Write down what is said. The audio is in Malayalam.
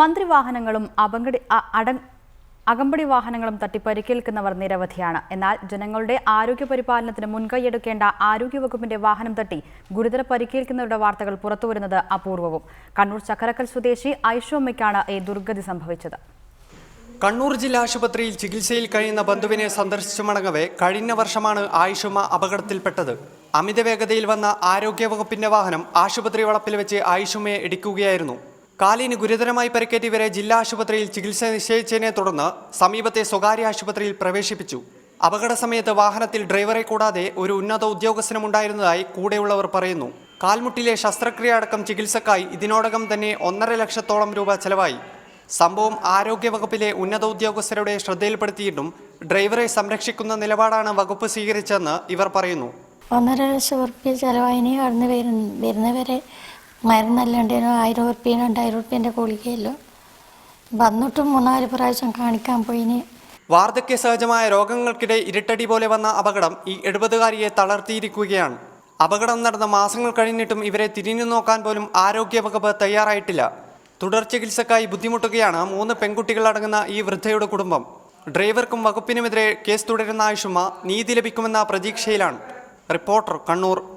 മന്ത്രിവാഹനങ്ങളും അപകടി അകമ്പടി വാഹനങ്ങളും തട്ടി പരിക്കേൽക്കുന്നവർ നിരവധിയാണ്. എന്നാൽ ജനങ്ങളുടെ ആരോഗ്യ പരിപാലനത്തിന് മുൻകൈയെടുക്കേണ്ട ആരോഗ്യവകുപ്പിന്റെ വാഹനം തട്ടി ഗുരുതര പരിക്കേൽക്കുന്നവരുടെ വാർത്തകൾ പുറത്തുവരുന്നത് അപൂർവവും. കണ്ണൂർ ചക്കരക്കൽ സ്വദേശി ഐഷോമ്മയ്ക്കാണ് ഈ ദുർഗതി സംഭവിച്ചത്. കണ്ണൂർ ജില്ലാ ആശുപത്രിയിൽ ചികിത്സയിൽ കഴിയുന്ന ബന്ധുവിനെ സന്ദർശിച്ചു മടങ്ങവേ കഴിഞ്ഞ വർഷമാണ് ആയിഷുമ അപകടത്തിൽപ്പെട്ടത്. അമിത വേഗതയിൽ വന്ന ആരോഗ്യവകുപ്പിന്റെ വാഹനം ആശുപത്രി വളപ്പിൽ വെച്ച് ആയിഷുമയെ ഇടിക്കുകയായിരുന്നു. കാലിന് ഗുരുതരമായി പരിക്കേറ്റ് ഇവരെ ജില്ലാ ആശുപത്രിയിൽ ചികിത്സ നിശ്ചയിച്ചതിനെ തുടർന്ന് സമീപത്തെ സ്വകാര്യ ആശുപത്രിയിൽ പ്രവേശിപ്പിച്ചു. അപകട സമയത്ത് വാഹനത്തിൽ ഡ്രൈവറെ കൂടാതെ ഒരു ഉന്നത ഉദ്യോഗസ്ഥനും ഉണ്ടായിരുന്നതായി കൂടെയുള്ളവർ പറയുന്നു. കാൽമുട്ടിലെ ശസ്ത്രക്രിയ അടക്കം ചികിത്സക്കായി ഇതിനോടകം തന്നെ ഒന്നര ലക്ഷത്തോളം രൂപ ചെലവായി. സംഭവം ആരോഗ്യവകുപ്പിലെ ഉന്നത ഉദ്യോഗസ്ഥരുടെ ശ്രദ്ധയിൽപ്പെടുത്തിയിട്ടും ഡ്രൈവറെ സംരക്ഷിക്കുന്ന നിലപാടാണ് വകുപ്പ് സ്വീകരിച്ചതെന്ന് ഇവർ പറയുന്നു. ഒന്നര ലക്ഷം ഉറുപ്പ്യ ചിലവായിന് കടന്നു വരുന്ന വരുന്നവരെ മരുന്നെല്ലാം ഉണ്ടായിരുന്നു ആയിരം ഉറുപ്പ്യ രണ്ടായിരം ഉറുപ്പ്യന്റെ ഗുളികയല്ലോ. വന്നിട്ടും മൂന്നാൽ പ്രാവശ്യം കാണിക്കാൻ പോയിന്. വാർദ്ധക്യ സഹജമായ രോഗങ്ങൾക്കിടെ ഇരുട്ടടി പോലെ വന്ന അപകടം ഈ എഴുപതുകാരിയെ തളർത്തിയിരിക്കുകയാണ്. അപകടം നടന്ന മാസങ്ങൾ കഴിഞ്ഞിട്ടും ഇവരെ തിരിഞ്ഞു നോക്കാൻ പോലും ആരോഗ്യവകുപ്പ് തയ്യാറായിട്ടില്ല. തുടർ ചികിത്സക്കായി ബുദ്ധിമുട്ടുകയാണ് മൂന്ന് പെൺകുട്ടികളടങ്ങുന്ന ഈ വൃദ്ധയുടെ കുടുംബം. ഡ്രൈവർക്കും വകുപ്പിനുമെതിരെ കേസ് തുടരുന്ന ആയുഷുമ നീതി ലഭിക്കുമെന്ന പ്രതീക്ഷയിലാണ്. റിപ്പോർട്ടർ കണ്ണൂർ.